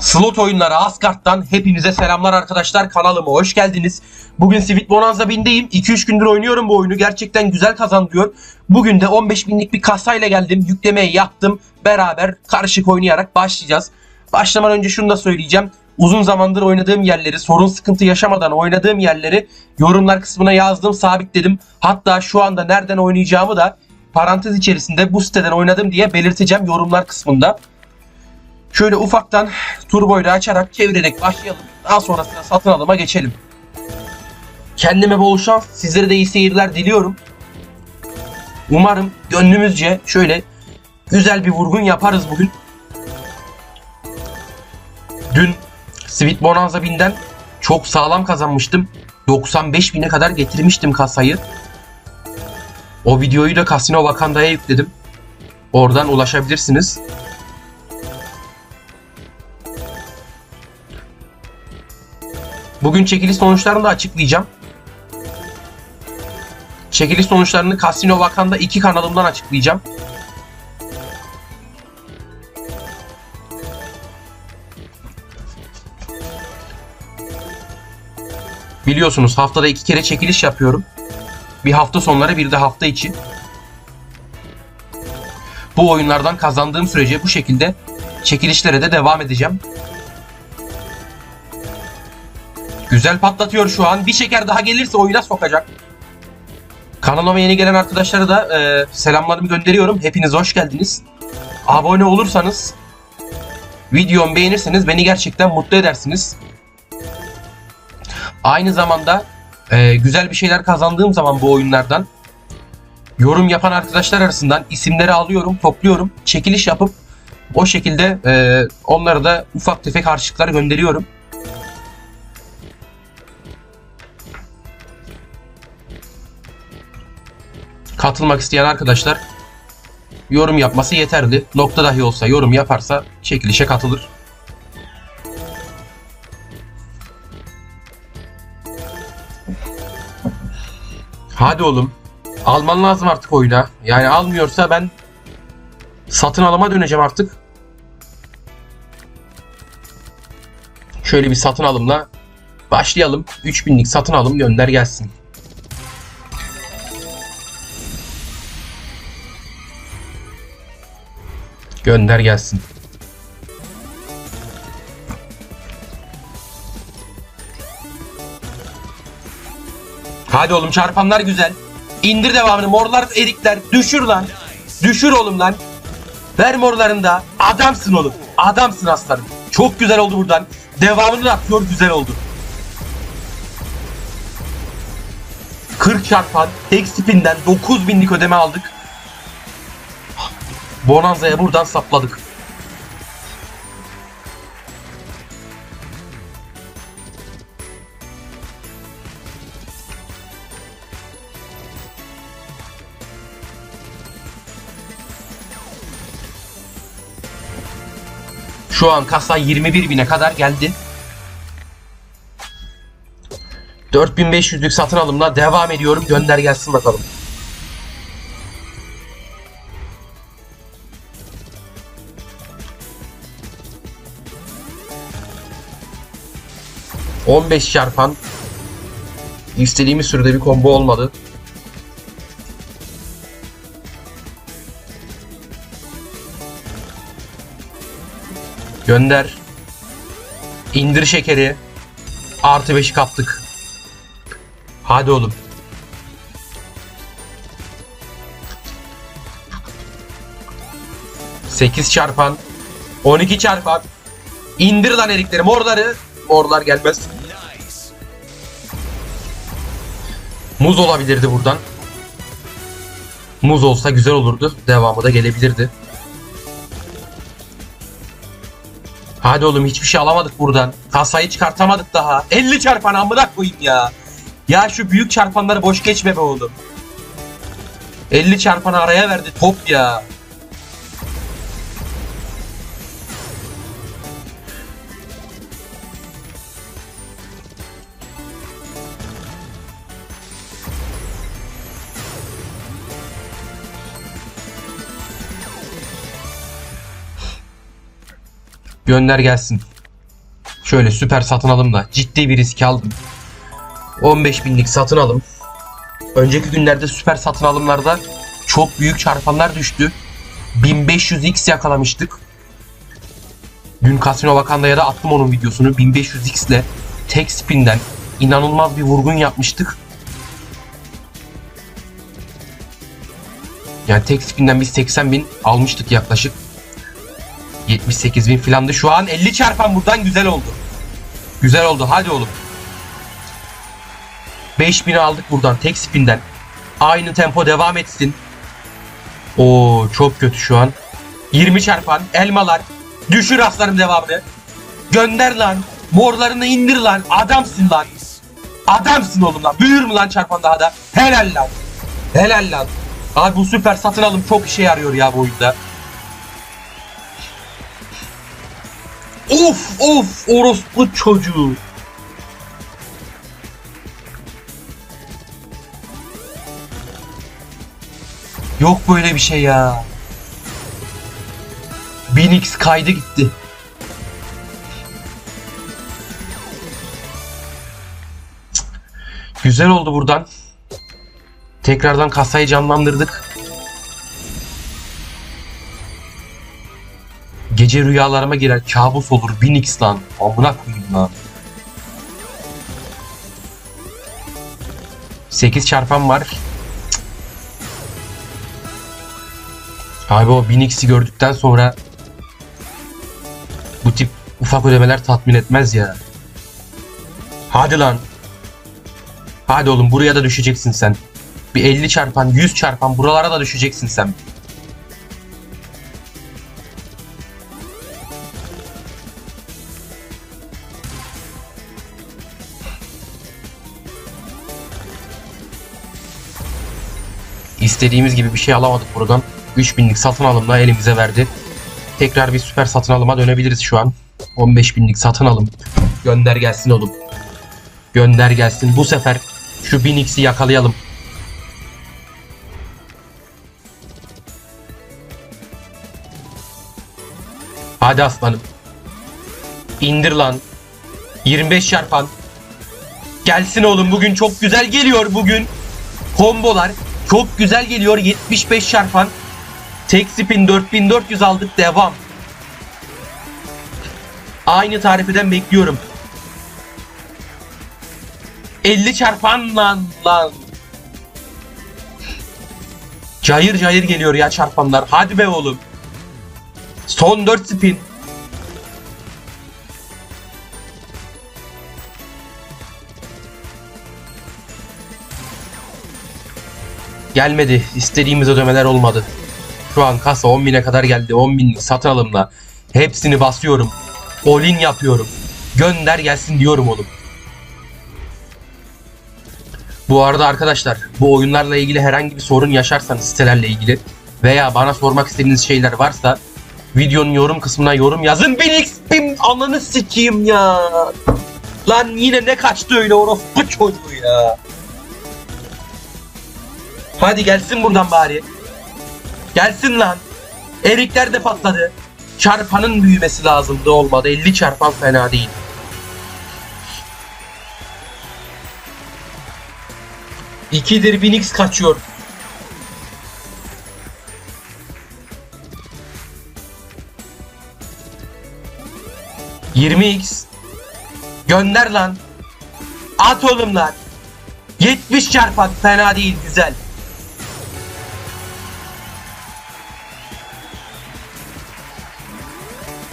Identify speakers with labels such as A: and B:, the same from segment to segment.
A: Slot oyunları Asgard'dan hepinize selamlar arkadaşlar kanalıma hoş geldiniz. Bugün Sweet Bonanza 1000'deyim. 2-3 gündür oynuyorum bu oyunu. Gerçekten güzel kazandırıyor. Bugün de 15 binlik bir kasayla geldim. Yüklemeyi yaptım. Beraber karışık oynayarak başlayacağız. Başlamadan önce şunu da söyleyeceğim. Uzun zamandır oynadığım yerleri, sorun sıkıntı yaşamadan oynadığım yerleri yorumlar kısmına yazdım, sabitledim. Hatta şu anda nereden oynayacağımı da parantez içerisinde bu siteden oynadım diye belirteceğim yorumlar kısmında. Şöyle ufaktan turboyla açarak çevirerek başlayalım. Daha sonrasında satın alıma geçelim. Kendime bol şans, sizlere de iyi seyirler diliyorum. Umarım gönlümüzce şöyle güzel bir vurgun yaparız bugün. Dün Sweet Bonanza 1000'den çok sağlam kazanmıştım. 95 bine kadar getirmiştim kasayı. O videoyu da Casino Wakanda'ya yükledim. Oradan ulaşabilirsiniz. Bugün çekiliş sonuçlarını da açıklayacağım. Çekiliş sonuçlarını Casino Wakanda 2 kanalımdan açıklayacağım. Biliyorsunuz haftada iki kere çekiliş yapıyorum. Bir hafta sonları bir de hafta içi. Bu oyunlardan kazandığım sürece bu şekilde çekilişlere de devam edeceğim. Güzel patlatıyor şu an. Bir şeker daha gelirse oyuna sokacak. Kanalıma yeni gelen arkadaşlara da e, selamlarımı gönderiyorum. Hepiniz hoş geldiniz. Abone olursanız, videomu beğenirseniz beni gerçekten mutlu edersiniz. Aynı zamanda e, güzel bir şeyler kazandığım zaman bu oyunlardan yorum yapan arkadaşlar arasından isimleri alıyorum, topluyorum, çekiliş yapıp o şekilde e, onlara da ufak tefek harçlıklar gönderiyorum. Katılmak isteyen arkadaşlar yorum yapması yeterli. Nokta dahi olsa yorum yaparsa çekilişe katılır. Hadi oğlum. Alman lazım artık oyuna. Yani almıyorsa ben satın alıma döneceğim artık. Şöyle bir satın alımla başlayalım. 3000'lik satın alım gönder gelsin. Gönder gelsin. Hadi oğlum çarpanlar güzel. İndir devamını. Morlar erikler. Düşür lan. Düşür oğlum lan. Ver morlarını da. Adamsın oğlum. Adamsın aslanım. Çok güzel oldu buradan. Devamını da atıyor. Güzel oldu. 40 çarpan tek spinden 9000'lik ödeme aldık. Bonanza'ya buradan sapladık. Şu an kasa 21 bine kadar geldi. 4500'lük satın alımla devam ediyorum. Gönder gelsin bakalım. ...15 çarpan... ...istediğimiz sürede bir combo olmadı. Gönder. İndir şekeri. Artı 5'i kaptık. Hadi oğlum. Sekiz çarpan. 12 çarpan. İndir lan erikleri. Morları. Morlar gelmez. Muz olabilirdi buradan. Muz olsa güzel olurdu. Devamı da gelebilirdi. Hadi oğlum hiçbir şey alamadık buradan. Kasayı çıkartamadık daha. 50 çarpan amına koyayım ya. Ya şu büyük çarpanları boş geçme be oğlum. 50 çarpanı araya verdi top ya. Gönder gelsin. Şöyle süper satın alım da ciddi bir risk aldım. 15 binlik satın alım. Önceki günlerde süper satın alımlarda çok büyük çarpanlar düştü. 1500x yakalamıştık. Dün Casino Vakanda'ya da attım onun videosunu. 1500x ile tek spinden inanılmaz bir vurgun yapmıştık. Yani tek spinden biz 80 bin almıştık yaklaşık. 78 bin filandı. Şu an 50 çarpan buradan güzel oldu. Güzel oldu. Hadi oğlum. 5000'i aldık buradan tek spinden. Aynı tempo devam etsin. Oo çok kötü şu an. 20 çarpan elmalar. Düşür aslanım devamını. Gönder lan. Morlarını indir lan. Adamsın lan. Adamsın oğlum lan. Büyür mü lan çarpan daha da? Helal lan. Helal lan. Abi bu süper satın alım çok işe yarıyor ya bu oyunda. Of of orospu çocuğu. Yok böyle bir şey ya. 1000x kaydı gitti. Güzel oldu buradan. Tekrardan kasayı canlandırdık. Gece rüyalarıma girer kabus olur 1000x lan. Amına koyayım lan. 8 çarpan var. Cık. Abi o 1000x'i gördükten sonra bu tip ufak ödemeler tatmin etmez ya. Hadi lan. Hadi oğlum buraya da düşeceksin sen. Bir 50 çarpan 100 çarpan buralara da düşeceksin sen. İstediğimiz gibi bir şey alamadık buradan. 3000'lik satın alımla elimize verdi. Tekrar bir süper satın alıma dönebiliriz şu an. 15.000'lik satın alım. Gönder gelsin oğlum. Gönder gelsin. Bu sefer şu 1000x'i yakalayalım. Hadi aslanım. İndir lan. 25 çarpan. Gelsin oğlum bugün çok güzel geliyor bugün. Kombolar çok güzel geliyor 75 çarpan. Tek spin 4400 aldık devam. Aynı tarifeden bekliyorum. 50 çarpan lan lan. Cayır cayır geliyor ya çarpanlar. Hadi be oğlum. Son 4 spin. Gelmedi. İstediğimiz ödemeler olmadı. Şu an kasa 10.000'e kadar geldi. 10.000'lik satın alımla. Hepsini basıyorum. All-in yapıyorum. Gönder gelsin diyorum oğlum. Bu arada arkadaşlar bu oyunlarla ilgili herhangi bir sorun yaşarsanız sitelerle ilgili veya bana sormak istediğiniz şeyler varsa videonun yorum kısmına yorum yazın. Ben XP'm ananı sikeyim ya. Lan yine ne kaçtı öyle orospu çocuğu ya. Hadi gelsin buradan bari. Gelsin lan. Erikler de patladı. Çarpanın büyümesi lazımdı olmadı. 50 çarpan fena değil. İkidir 1000x kaçıyor. Yirmi x Gönder lan. At oğlum lan. 70 çarpan fena değil güzel.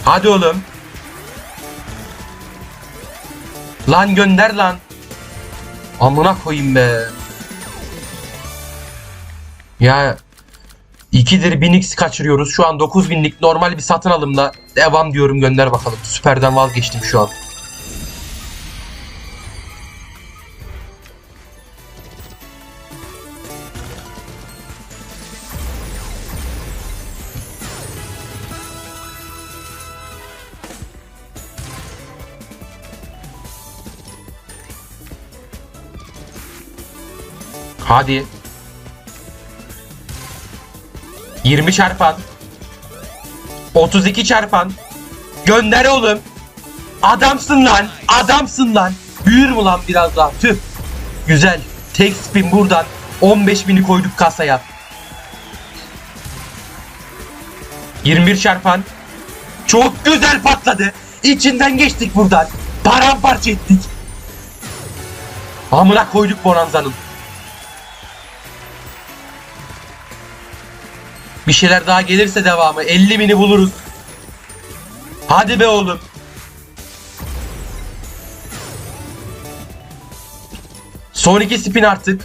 A: Hadi oğlum. Lan gönder lan. Amına koyayım be. Ya 2'dir 1000x kaçırıyoruz. Şu an 9000'lik normal bir satın alımla devam diyorum gönder bakalım. Süperden vazgeçtim şu an. Hadi. 20 çarpan. 32 çarpan. Gönder oğlum. Adamsın lan. Adamsın lan. Büyür mü lan biraz daha? Tüh. Güzel. Tek spin buradan. 15 bini koyduk kasaya. 21 çarpan. Çok güzel patladı. İçinden geçtik buradan. Paramparça ettik. Amına koyduk Bonanza'nın. Bir şeyler daha gelirse devamı. 50 bini buluruz. Hadi be oğlum. Son iki spin artık.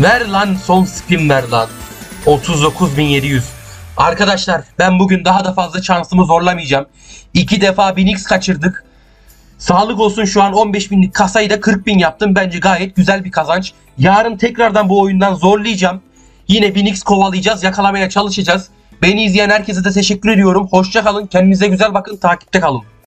A: Ver lan son spin ver lan. 39.700. Arkadaşlar ben bugün daha da fazla şansımı zorlamayacağım. İki defa 1000x kaçırdık. Sağlık olsun şu an 15 binlik kasayı da 40 bin yaptım. Bence gayet güzel bir kazanç. Yarın tekrardan bu oyundan zorlayacağım. Yine 1000x kovalayacağız. Yakalamaya çalışacağız. Beni izleyen herkese de teşekkür ediyorum. Hoşça kalın. Kendinize güzel bakın. Takipte kalın.